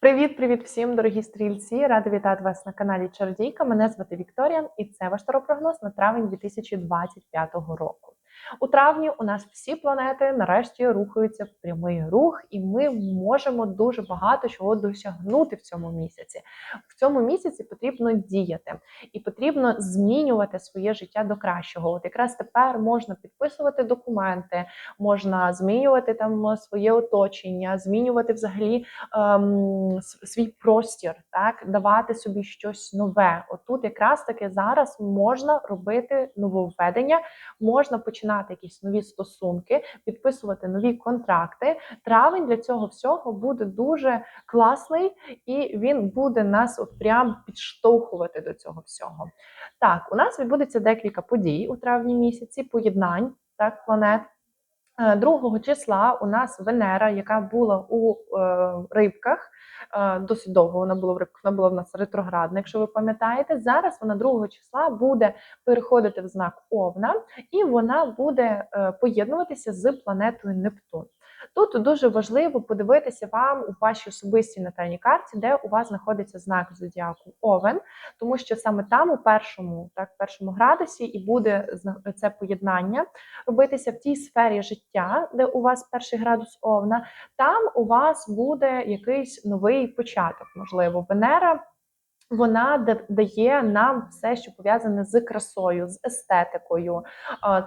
Привіт-привіт всім, дорогі стрільці! Рада вітати вас на каналі Чародійка. Мене звати Вікторія, і це ваш таропрогноз на травень 2025 року. У травні у нас всі планети нарешті рухаються в прямий рух, і ми можемо дуже багато чого досягнути в цьому місяці. В цьому місяці потрібно діяти і потрібно змінювати своє життя до кращого. От якраз тепер можна підписувати документи, можна змінювати там своє оточення, змінювати взагалі ем, свій простір, так давати собі щось нове. Отут якраз таки зараз можна робити нововведення, можна починати якісь нові стосунки, підписувати нові контракти. Травень для цього всього буде дуже класний, і він буде нас от прям підштовхувати до цього всього. Так, у нас відбудеться декілька подій у травні місяці, поєднань так, планет. Е, 2 числа у нас Венера, яка була у е, рибках. е, Досить довго вона була в рибках, вона була в нас ретроградна, якщо ви пам'ятаєте. Зараз вона 2 числа буде переходити в знак Овна, і вона буде поєднуватися з планетою Нептун. Тут дуже важливо подивитися вам у вашій особистій натальній карті, де у вас знаходиться знак зодіаку Овен, тому що саме там, у першому, так, першому градусі, і буде це поєднання робитися в тій сфері життя, де у вас перший градус Овна. Там у вас буде якийсь новий початок, можливо, Венера. Вона дає нам все, що пов'язане з красою, з естетикою.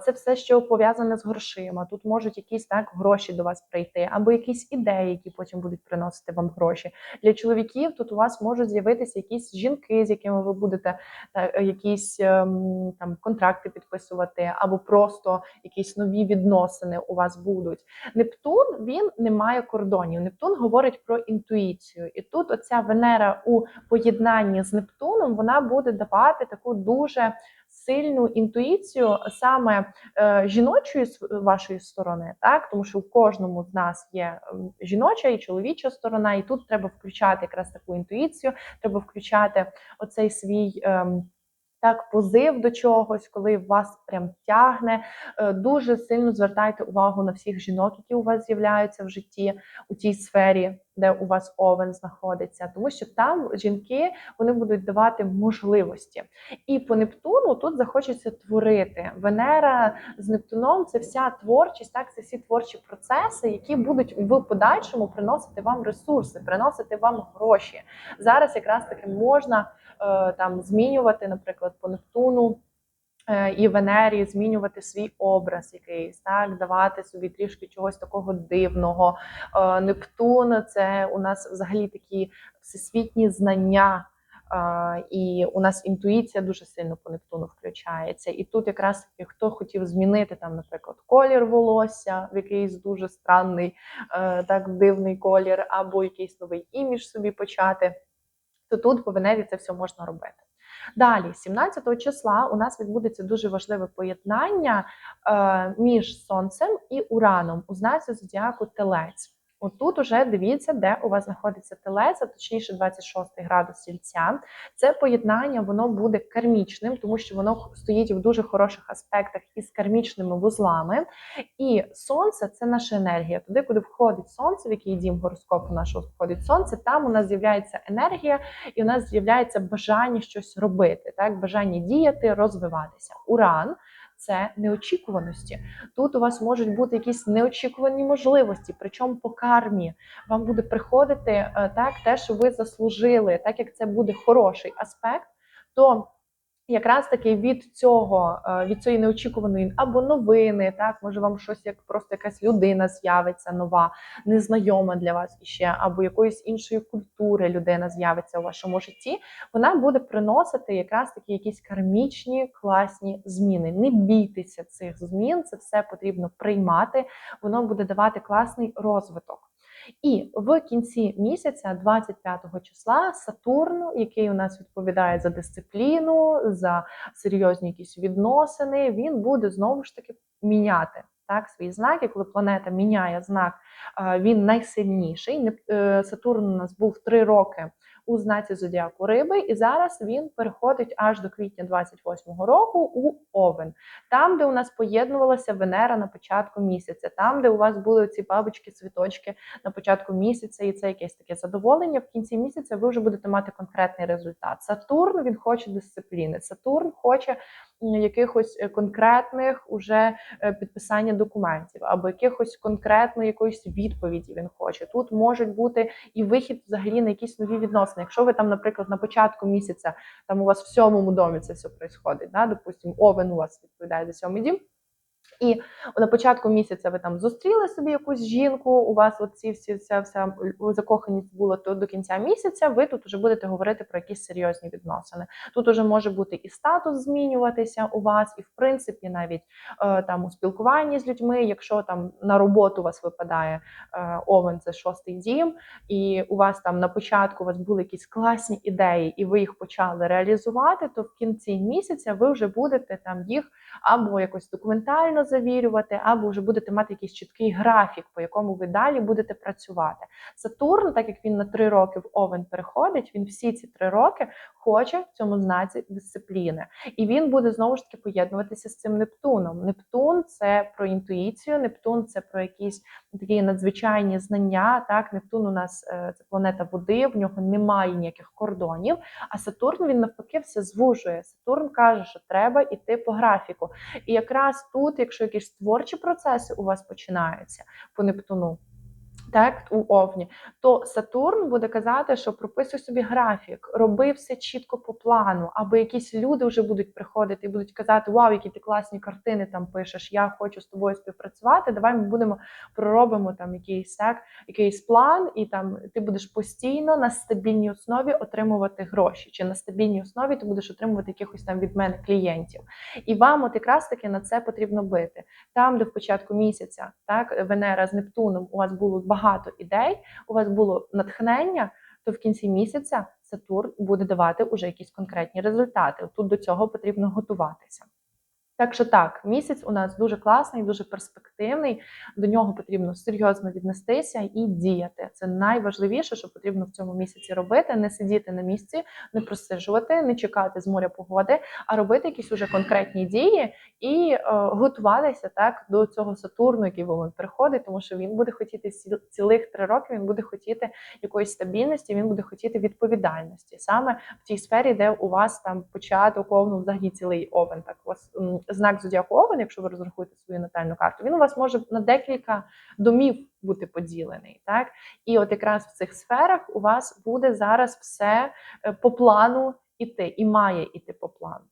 Це все, що пов'язане з грошима. Тут можуть якісь так гроші до вас прийти, або якісь ідеї, які потім будуть приносити вам гроші. Для чоловіків тут у вас можуть з'явитися якісь жінки, з якими ви будете якісь ем, там контракти підписувати, або просто якісь нові відносини у вас будуть. Нептун він не має кордонів. Нептун говорить про інтуїцію, і тут оця Венера у поєднанні з Нептуном вона буде давати таку дуже сильну інтуїцію саме е, жіночої вашої сторони, так тому що в кожному з нас є ем, жіноча і чоловіча сторона, і тут треба включати якраз таку інтуїцію, треба включати оцей свій. Так, позив до чогось, коли вас прям тягне. Е, Дуже сильно звертайте увагу на всіх жінок, які у вас з'являються в житті у тій сфері, де у вас овен знаходиться, тому що там жінки вони будуть давати можливості. І по Нептуну тут захочеться творити. Венера з Нептуном це вся творчість, так це всі творчі процеси, які будуть в подальшому приносити вам ресурси, приносити вам гроші. Зараз якраз таки можна там змінювати, наприклад, по Нептуну. е, І Венері змінювати свій образ якийсь, так давати собі трішки чогось такого дивного. Е, Нептун це у нас взагалі такі всесвітні знання, е, і у нас інтуїція дуже сильно по Нептуну включається. І тут якраз таки хто хотів змінити там, наприклад, колір волосся в якийсь дуже странний, е, так дивний колір, або якийсь новий імідж собі почати то тут по Венері це все можна робити. Далі, 17 числа, у нас відбудеться дуже важливе поєднання е, між Сонцем і Ураном у знаці зодіаку Телець. Отут уже дивіться, де у вас знаходиться телець, а точніше 26 градус сільця. Це поєднання воно буде кармічним, тому що воно стоїть в дуже хороших аспектах із кармічними вузлами. І сонце це наша енергія. Туди, куди входить сонце, в який дім гороскопу нашого входить сонце, там у нас з'являється енергія, і у нас з'являється бажання щось робити, так бажання діяти, розвиватися. Уран це неочікуваності. Тут у вас можуть бути якісь неочікувані можливості, причому по кармі вам буде приходити е, так, те, що ви заслужили, так як це буде хороший аспект, то якраз таки від цього, е, від цієї неочікуваної або новини, так може вам щось як просто якась людина з'явиться нова, незнайома для вас іще, або якоїсь іншої культури людина з'явиться у вашому житті. Вона буде приносити якраз такі якісь кармічні класні зміни. Не бійтеся цих змін, це все потрібно приймати. Воно буде давати класний розвиток. І в кінці місяця, 25-го числа, Сатурн, який у нас відповідає за дисципліну, за серйозні якісь відносини, він буде знову ж таки міняти так свій знак. І коли планета міняє знак е, він найсильніший. Е, Сатурн у нас був три роки у знаці зодіаку Риби, і зараз він переходить аж до квітня 28-го року у Овен, там, де у нас поєднувалася Венера на початку місяця, там, де у вас були ці бабочки, цвіточки на початку місяця, і це якесь таке задоволення. В кінці місяця ви вже будете мати конкретний результат. Сатурн він хоче дисципліни. Сатурн хоче якихось е, конкретних уже е, підписання документів або якихось конкретної якоїсь відповіді. Він хоче. Тут можуть бути і вихід взагалі на якісь нові відносини. Якщо ви там, наприклад, на початку місяця там у вас в сьомому домі це все відбувається, да? допустимо, овен у вас відповідає за сьомий дім. І на початку місяця ви там зустріли собі якусь жінку, у вас оці всі вся вся закоханість була то до кінця місяця. Ви тут вже будете говорити про якісь серйозні відносини. Тут уже може бути і статус змінюватися у вас, і в принципі навіть е, там у спілкуванні з людьми, якщо там на роботу у вас випадає е, овен, це шостий дім, і у вас там на початку у вас були якісь класні ідеї, і ви їх почали реалізувати, то в кінці місяця ви вже будете там їх або якось документально завірювати, або вже будете мати якийсь чіткий графік, по якому ви далі будете працювати. Сатурн, так як він на три роки в Овен переходить, він всі ці три роки хоче в цьому знаці дисципліни. І він буде знову ж таки поєднуватися з цим Нептуном. Нептун це про інтуїцію, Нептун це про якісь такі надзвичайні знання. Так, Нептун у нас е, це планета води, в нього немає ніяких кордонів. А Сатурн він навпаки все звужує. Сатурн каже, що треба йти по графіку. І якраз тут, якщо якісь творчі процеси у вас починаються по Нептуну. Так, у Овні, то Сатурн буде казати, що прописуй собі графік, роби все чітко по плану, або якісь люди вже будуть приходити і будуть казати: Вау, які ти класні картини там пишеш! Я хочу з тобою співпрацювати. Давай ми будемо проробимо там якийсь так, якийсь план, і там ти будеш постійно на стабільній основі отримувати гроші, чи на стабільній основі ти будеш отримувати якихось там від мене клієнтів. І вам, от якраз таки на це потрібно бити. Там, де в початку місяця, так Венера з Нептуном, у вас було багато ідей, у вас було натхнення, то в кінці місяця Сатурн буде давати уже якісь конкретні результати. Тут до цього потрібно готуватися. Так що так, місяць у нас дуже класний, дуже перспективний. До нього потрібно серйозно віднестися і діяти. Це найважливіше, що потрібно в цьому місяці робити: не сидіти на місці, не просиджувати, не чекати з моря погоди, а робити якісь уже конкретні дії і е, готуватися так до цього Сатурну, який в приходить, тому що він буде хотіти ці- цілих три роки. Він буде хотіти якоїсь стабільності, він буде хотіти відповідальності саме в тій сфері, де у вас там початок овну, взагалі цілий овен. Так у вас знак зодіаку якщо ви розрахуєте свою натальну карту, він у вас може на декілька домів бути поділений. Так і от якраз в цих сферах у вас буде зараз все е, по плану іти, і має іти по плану.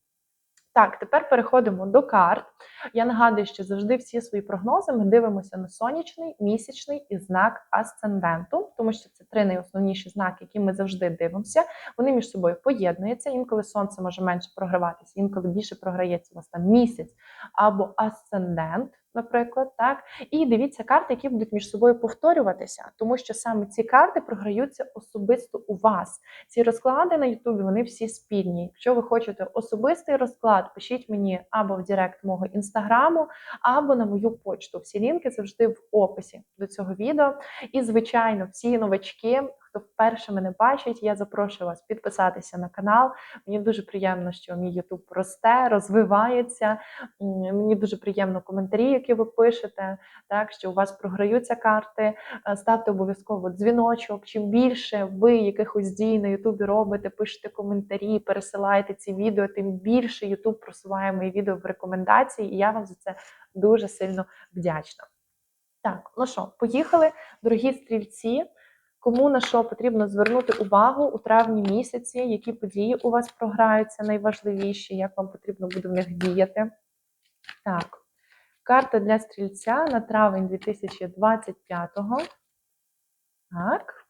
Так, тепер переходимо до карт. Я нагадую, що завжди всі свої прогнози ми дивимося на сонячний, місячний і знак асценденту, тому що це три найосновніші знаки, які ми завжди дивимося. Вони між собою поєднуються. Інколи сонце може менше програватися, інколи більше програється у вас там місяць або асцендент. Наприклад, так, і дивіться карти, які будуть між собою повторюватися, тому що саме ці карти програються особисто у вас. Ці розклади на Ютубі вони всі спільні. Якщо ви хочете особистий розклад, пишіть мені або в Директ мого інстаграму, або на мою почту. Всі лінки завжди в описі до цього відео. І, звичайно, всі новачки, хто вперше мене бачить, я запрошую вас підписатися на канал. Мені дуже приємно, що мій Ютуб росте, розвивається. Мені дуже приємно коментарі, які ви пишете, так що у вас програються карти. Е, Ставте обов'язково дзвіночок. Чим більше ви якихось дій на Ютубі робите, пишете коментарі, пересилаєте ці відео, тим більше Ютуб просуває мої відео в рекомендації, і я вам за це дуже сильно вдячна. Так, ну що, поїхали, дорогі стрільці. Кому на що потрібно звернути увагу у травні місяці, які події у вас програються найважливіші, як вам потрібно буде в них діяти. Так, карта для стрільця на травень 2025-го. Так.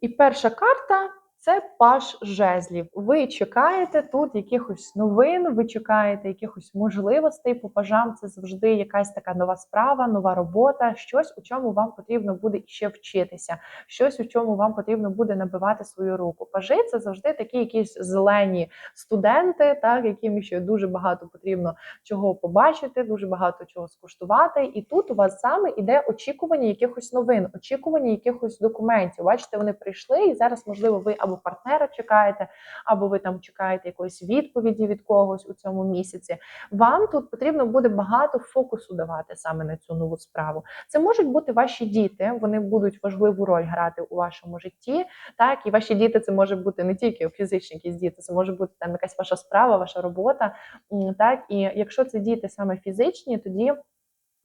І перша карта Це паш жезлів. Ви чекаєте тут якихось новин, ви чекаєте якихось можливостей. По пажам це завжди якась така нова справа, нова робота, щось, у чому вам потрібно буде ще вчитися, щось, у чому вам потрібно буде набивати свою руку. Пажи це завжди такі якісь зелені студенти, так яким ще дуже багато потрібно чого побачити, дуже багато чого скуштувати. І тут у вас саме іде очікування якихось новин, очікування якихось документів. Бачите, вони прийшли, і зараз, можливо, ви або партнера чекаєте, або ви там чекаєте якоїсь відповіді від когось у цьому місяці. Вам тут потрібно буде багато фокусу давати саме на цю нову справу. Це можуть бути ваші діти, вони будуть важливу роль грати у вашому житті. Так, і ваші діти це може бути не тільки фізичні якісь діти, це може бути там якась ваша справа, ваша робота. Так, і якщо це діти саме фізичні, тоді.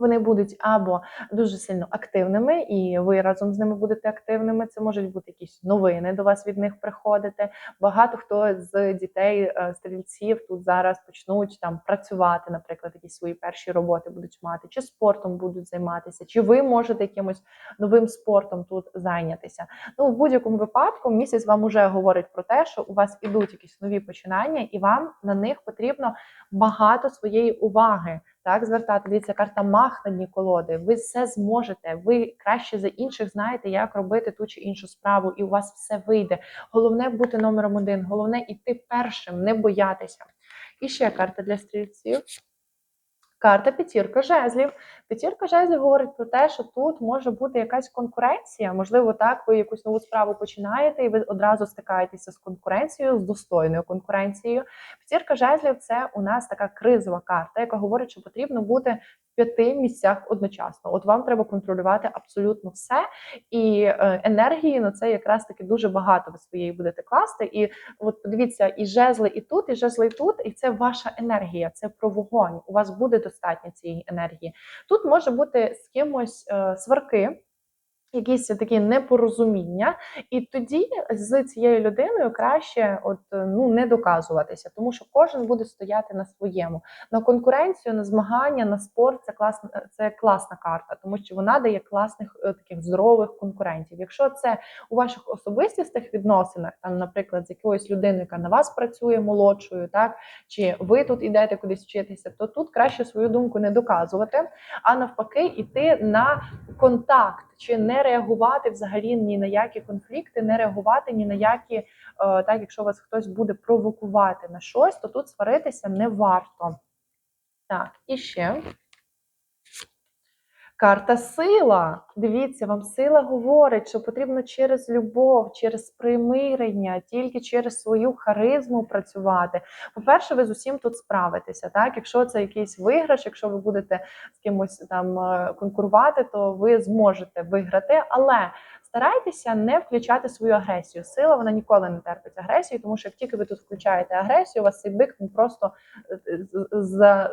Вони будуть або дуже сильно активними, і ви разом з ними будете активними. Це можуть бути якісь новини до вас від них приходити. Багато хто з дітей е, стрільців тут зараз почнуть там працювати, наприклад, якісь свої перші роботи будуть мати, чи спортом будуть займатися, чи ви можете якимось новим спортом тут зайнятися. Ну, в будь-якому випадку місяць вам уже говорить про те, що у вас ідуть якісь нові починання, і вам на них потрібно багато своєї уваги. Так, звертати, дивіться, карта махнені колоди. Ви все зможете. Ви краще за інших знаєте, як робити ту чи іншу справу, і у вас все вийде. Головне бути номером один, головне іти першим, не боятися. І ще карта для стрільців. Карта п'ятірка жезлів. П'ятірка жезлів говорить про те, що тут може бути якась конкуренція. Можливо, так ви якусь нову справу починаєте, і ви одразу стикаєтеся з конкуренцією, з достойною конкуренцією. П'ятірка жезлів це у нас така кризова карта, яка говорить, що потрібно бути в п'яти місцях одночасно. От вам треба контролювати абсолютно все, і е, енергії на це якраз таки дуже багато ви своєї будете класти. І от подивіться, і жезли і тут, і жезли і тут, і це ваша енергія, це про вогонь. У вас буде достатньо цієї енергії. Тут може бути з кимось е, сварки. Якісь такі непорозуміння, і тоді з цією людиною краще от ну не доказуватися, тому що кожен буде стояти на своєму. На конкуренцію, на змагання, на спорт це класна це класна карта, тому що вона дає класних е, таких здорових конкурентів. Якщо це у ваших особистістих відносинах, там, наприклад, з якоюсь людиною, яка на вас працює молодшою, так чи ви тут ідете кудись вчитися, то тут краще свою думку не доказувати, а навпаки, іти на контакт чи не реагувати взагалі ні на які конфлікти, не реагувати ні на які, е, так якщо вас хтось буде провокувати на щось, то тут сваритися не варто. Так, і ще. Карта сила. Дивіться, вам сила говорить, що потрібно через любов, через примирення, тільки через свою харизму працювати. По-перше, ви з усім тут справитеся. Так, якщо це якийсь виграш, якщо ви будете з кимось там е, конкурувати, то ви зможете виграти, але. Старайтеся не включати свою агресію. Сила вона ніколи не терпить агресію, тому що як тільки ви тут включаєте агресію, у вас цей бик він просто е, за,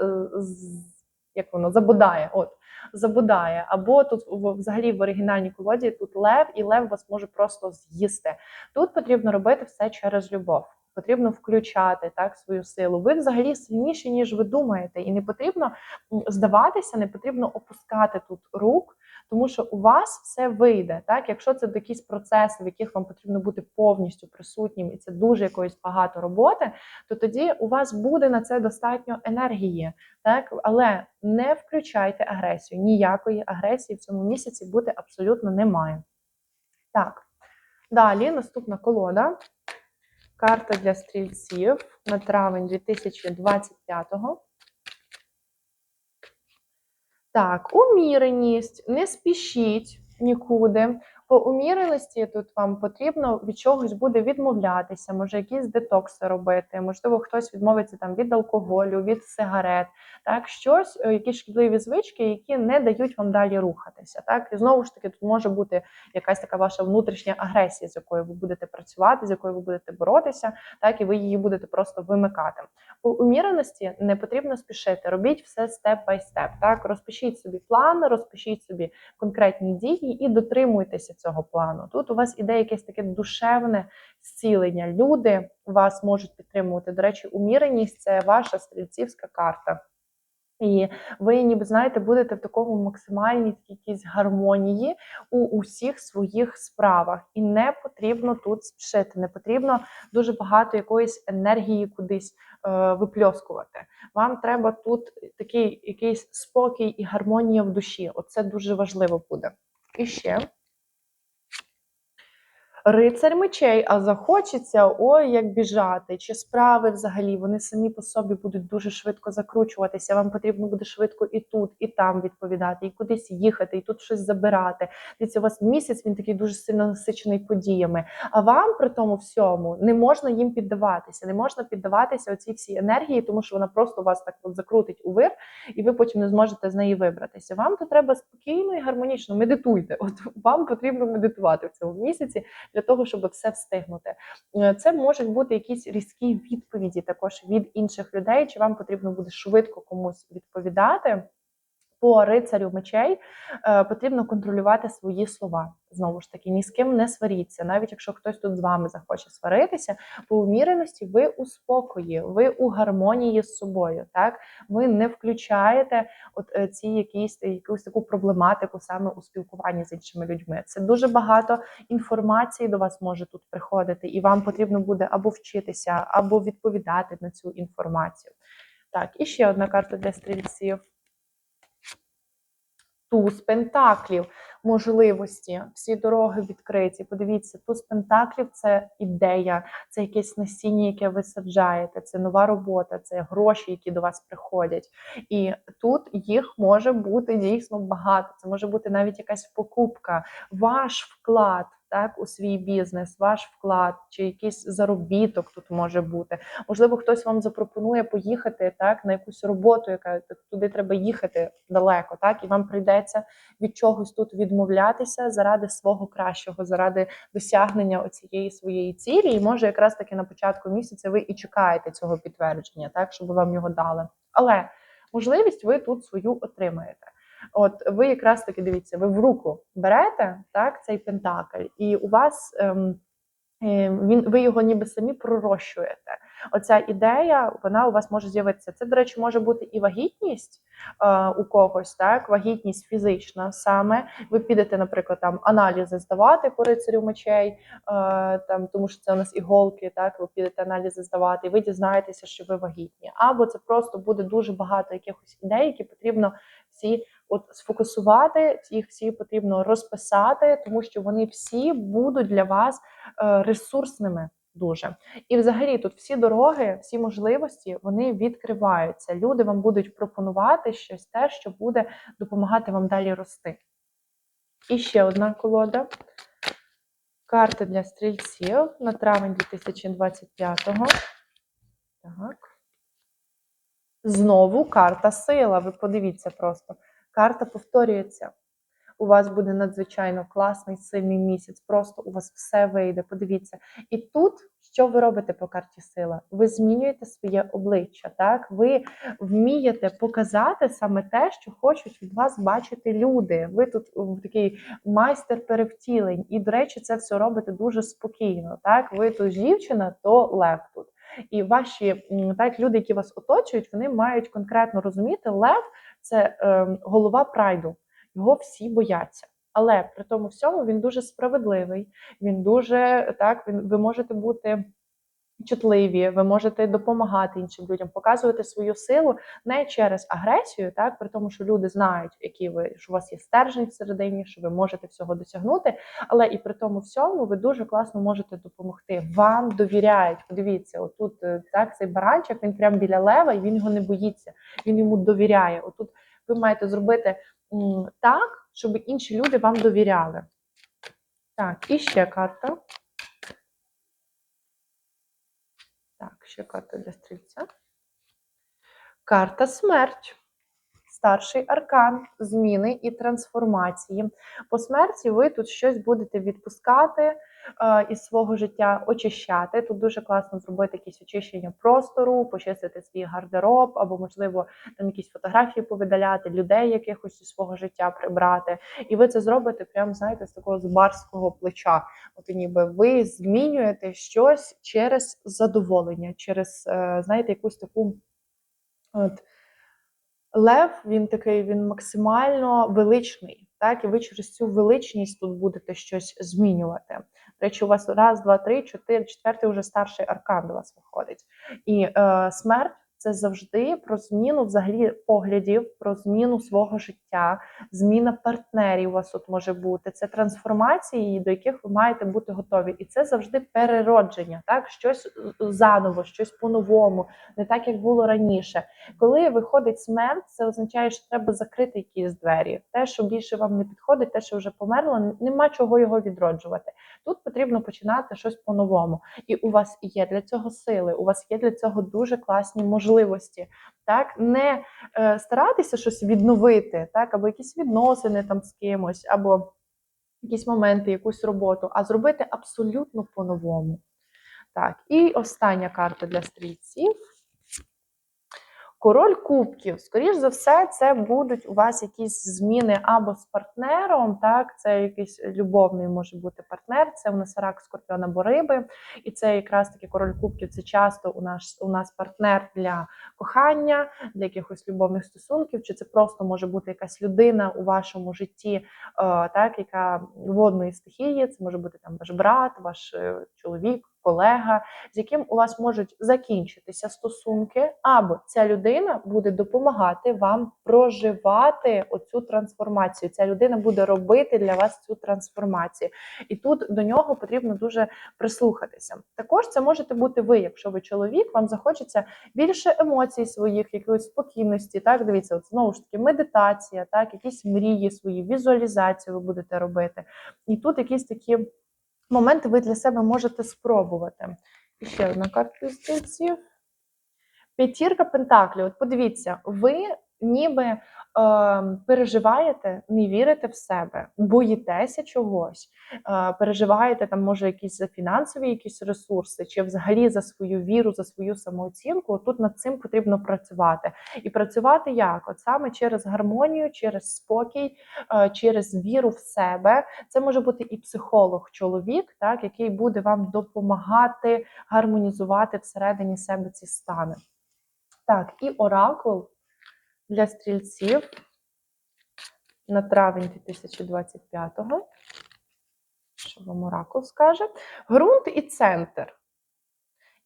як воно забудає. От забудає. Або тут взагалі в оригінальній колоді тут лев, і лев вас може просто з'їсти. Тут потрібно робити все через любов. Потрібно включати так свою силу. Ви взагалі сильніші, ніж ви думаєте, і не потрібно здаватися, не потрібно опускати тут рук тому що у вас все вийде. Так, якщо це якісь процеси, в яких вам потрібно бути повністю присутнім, і це дуже якоїсь багато роботи, то тоді у вас буде на це достатньо енергії, так але не включайте агресію. Ніякої агресії в цьому місяці бути абсолютно немає. Так, далі наступна колода. Карта для стрільців на травень 2025-го. Так, уміреність, не спішіть нікуди. По уміреності тут вам потрібно від чогось буде відмовлятися, може якісь детокси робити, можливо, хтось відмовиться там від алкоголю, від сигарет, так, щось, е, якісь шкідливі звички, які не дають вам далі рухатися. Так, і знову ж таки, тут може бути якась така ваша внутрішня агресія, з якою ви будете працювати, з якою ви будете боротися, так і ви її будете просто вимикати. По уміреності не потрібно спішити. Робіть все степ бай степ. Так, розпишіть собі план, розпишіть собі конкретні дії і дотримуйтеся цього плану. Тут у вас іде якесь таке душевне зцілення. Люди вас можуть підтримувати. До речі, уміреність це ваша стрільцівська карта. І ви, ніби знаєте, будете в такому максимальній якійсь гармонії у усіх своїх справах. І не потрібно тут спішити, не потрібно дуже багато якоїсь енергії кудись е, випльоскувати. Вам треба тут такий якийсь спокій і гармонія в душі. Оце дуже важливо буде. І ще. Рицар мечей, а захочеться, ой, як біжати, чи справи взагалі, вони самі по собі будуть дуже швидко закручуватися. Вам потрібно буде швидко і тут, і там відповідати, і кудись їхати, і тут щось забирати. Дивіться, у вас місяць він такий дуже сильно насичений подіями. А вам при тому всьому не можна їм піддаватися, не можна піддаватися оцій всій енергії, тому що вона просто вас так от закрутить у вир, і ви потім не зможете з неї вибратися. Вам то треба спокійно і гармонічно медитуйте. От вам потрібно медитувати в цьому місяці для того, щоб все встигнути. Е, Це можуть бути якісь різкі відповіді також від інших людей, чи вам потрібно буде швидко комусь відповідати. По рицарю мечей е, потрібно контролювати свої слова. Знову ж таки, ні з ким не сваріться. Навіть якщо хтось тут з вами захоче сваритися, по уміреності ви у спокої, ви у гармонії з собою. Так ви не включаєте от е, ці якісь якусь таку проблематику саме у спілкуванні з іншими людьми. Це дуже багато інформації до вас може тут приходити, і вам потрібно буде або вчитися, або відповідати на цю інформацію. Так, і ще одна карта для стрільців. Туз пентаклів, можливості, всі дороги відкриті. Подивіться, туз пентаклів це ідея, це якесь насіння, яке ви саджаєте, це нова робота, це гроші, які до вас приходять. І тут їх може бути дійсно багато. Це може бути навіть якась покупка, ваш вклад. Так, у свій бізнес, ваш вклад чи якийсь заробіток тут може бути. Можливо, хтось вам запропонує поїхати так на якусь роботу, яка туди треба їхати далеко, так і вам прийдеться від чогось тут відмовлятися заради свого кращого, заради досягнення оцієї своєї цілі. І може, якраз таки на початку місяця ви і чекаєте цього підтвердження, так щоб вам його дали. Але можливість ви тут свою отримаєте. От ви якраз таки дивіться, ви в руку берете так цей пентакль, і у вас ем, ем, він ви його ніби самі пророщуєте. Оця ідея вона у вас може з'явитися. Це, до речі, може бути і вагітність е, у когось, так, вагітність фізична саме. Ви підете, наприклад, там аналізи здавати по рицарю мечей, е, там, тому що це у нас іголки, так, ви підете аналізи здавати, і ви дізнаєтеся, що ви вагітні. Або це просто буде дуже багато якихось ідей, які потрібно всі от сфокусувати, їх всі потрібно розписати, тому що вони всі будуть для вас е, ресурсними. Дуже і, взагалі, тут всі дороги, всі можливості вони відкриваються. Люди вам будуть пропонувати щось те, що буде допомагати вам далі рости. І ще одна колода. Карта для стрільців на травень 2025-го. Так. Знову карта сила. Ви подивіться просто. Карта повторюється. У вас буде надзвичайно класний, сильний місяць. Просто у вас все вийде. Подивіться. І тут, що ви робите по карті сила? Ви змінюєте своє обличчя. Так, ви вмієте показати саме те, що хочуть від вас бачити люди. Ви тут такий майстер перевтілень. І, до речі, це все робите дуже спокійно. Так, ви то дівчина, то лев тут. І ваші так, люди, які вас оточують, вони мають конкретно розуміти, лев це е, голова прайду. Його всі бояться. Але при тому всьому він дуже справедливий. Він дуже так, він ви можете бути чутливі, ви можете допомагати іншим людям, показувати свою силу не через агресію, так при тому, що люди знають, які ви що у вас є стержень всередині, що ви можете всього досягнути. Але і при тому всьому ви дуже класно можете допомогти. Вам довіряють. Подивіться, отут е, так цей баранчик, він прямо біля лева, і він його не боїться. Він йому довіряє. Отут ви маєте зробити так, щоб інші люди вам довіряли. Так, і ще карта. Так, ще карта для стрільця. Карта смерть. Старший аркан, зміни і трансформації. По смерті ви тут щось будете відпускати із свого життя, очищати. Тут дуже класно зробити якісь очищення простору, почистити свій гардероб, або, можливо, там якісь фотографії повидаляти, людей якихось із свого життя прибрати. І ви це зробите, прямо, знаєте, з такого з барського плеча. От ніби ви змінюєте щось через задоволення, через, е, знаєте, якусь таку. От, Лев він такий, він максимально величний. Так, і ви через цю величність тут будете щось змінювати. Речі, у вас раз, два, три, чотири, четвертий вже старший аркан до вас виходить. І е, смерть це завжди про зміну взагалі поглядів, про зміну свого життя, зміна партнерів у вас тут може бути. Це трансформації, до яких ви маєте бути готові. І це завжди переродження, так щось заново, щось по-новому, не так як було раніше. Коли виходить смерть, це означає, що треба закрити якісь двері. Те, що більше вам не підходить, те, що вже померло, нема чого його відроджувати. Тут потрібно починати щось по-новому. І у вас є для цього сили, у вас є для цього дуже класні можливості. Так, не е, старатися щось відновити, так, або якісь відносини там з кимось, або якісь моменти, якусь роботу, а зробити абсолютно по-новому. Так, і остання карта для стрільців. Король кубків, скоріш за все, це будуть у вас якісь зміни або з партнером, так, це якийсь любовний може бути партнер, це у нас рак, скорпіон або риби. І це якраз таки король кубків, це часто у нас у нас партнер для кохання, для якихось любовних стосунків, чи це просто може бути якась людина у вашому житті, е, так, яка водної стихії, це може бути там ваш брат, ваш е, чоловік колега, з яким у вас можуть закінчитися стосунки, або ця людина буде допомагати вам проживати оцю трансформацію. Ця людина буде робити для вас цю трансформацію. І тут до нього потрібно дуже прислухатися. Також це можете бути ви, якщо ви чоловік, вам захочеться більше емоцій своїх, якоїсь спокійності. Так, дивіться, от знову ж таки, медитація, так, якісь мрії свої, візуалізацію ви будете робити. І тут якісь такі моменти ви для себе можете спробувати. І ще одна карта стрільців. П'ятірка Пентаклів. От подивіться, ви ніби е, переживаєте, не вірите в себе, боїтеся чогось, е, переживаєте там, може, якісь фінансові якісь ресурси, чи взагалі за свою віру, за свою самооцінку. Тут над цим потрібно працювати. І працювати як? От саме через гармонію, через спокій, е, через віру в себе. Це може бути і психолог, чоловік, так, який буде вам допомагати гармонізувати всередині себе ці стани. Так, і оракул для стрільців на травень 2025-го. Що вам оракул скаже? Грунт і центр.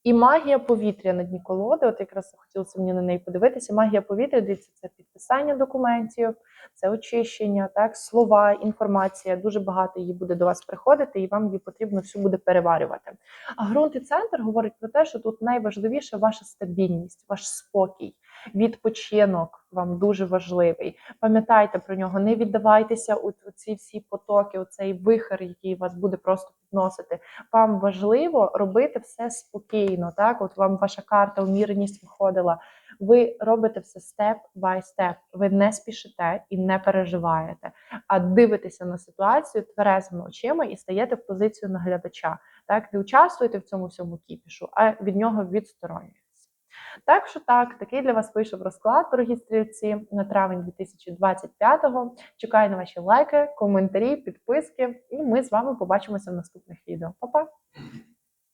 І магія повітря на дні колоди. От якраз хотілося мені на неї подивитися. Магія повітря, дивіться, це підписання документів, це очищення, так, слова, інформація. Дуже багато її буде до вас приходити, і вам її потрібно всю буде переварювати. А ґрунт і центр говорить про те, що тут найважливіше ваша стабільність, ваш спокій, відпочинок вам дуже важливий. Пам'ятайте про нього, не віддавайтеся у ці всі потоки, у цей вихер, який вас буде просто підносити. Вам важливо робити все спокійно. Так, от вам ваша карта, уміреність виходила. Ви робите все степ by степ. Ви не спішите і не переживаєте, а дивитеся на ситуацію тверезими очима і стаєте в позицію наглядача. Так, не участвуєте в цьому всьому кіпішу, а від нього відсторонюєтесь. Так що так, такий для вас вийшов розклад, дорогі стрільці, на травень 2025-го. Чекаю на ваші лайки, коментарі, підписки, і ми з вами побачимося в наступних відео. Па-па!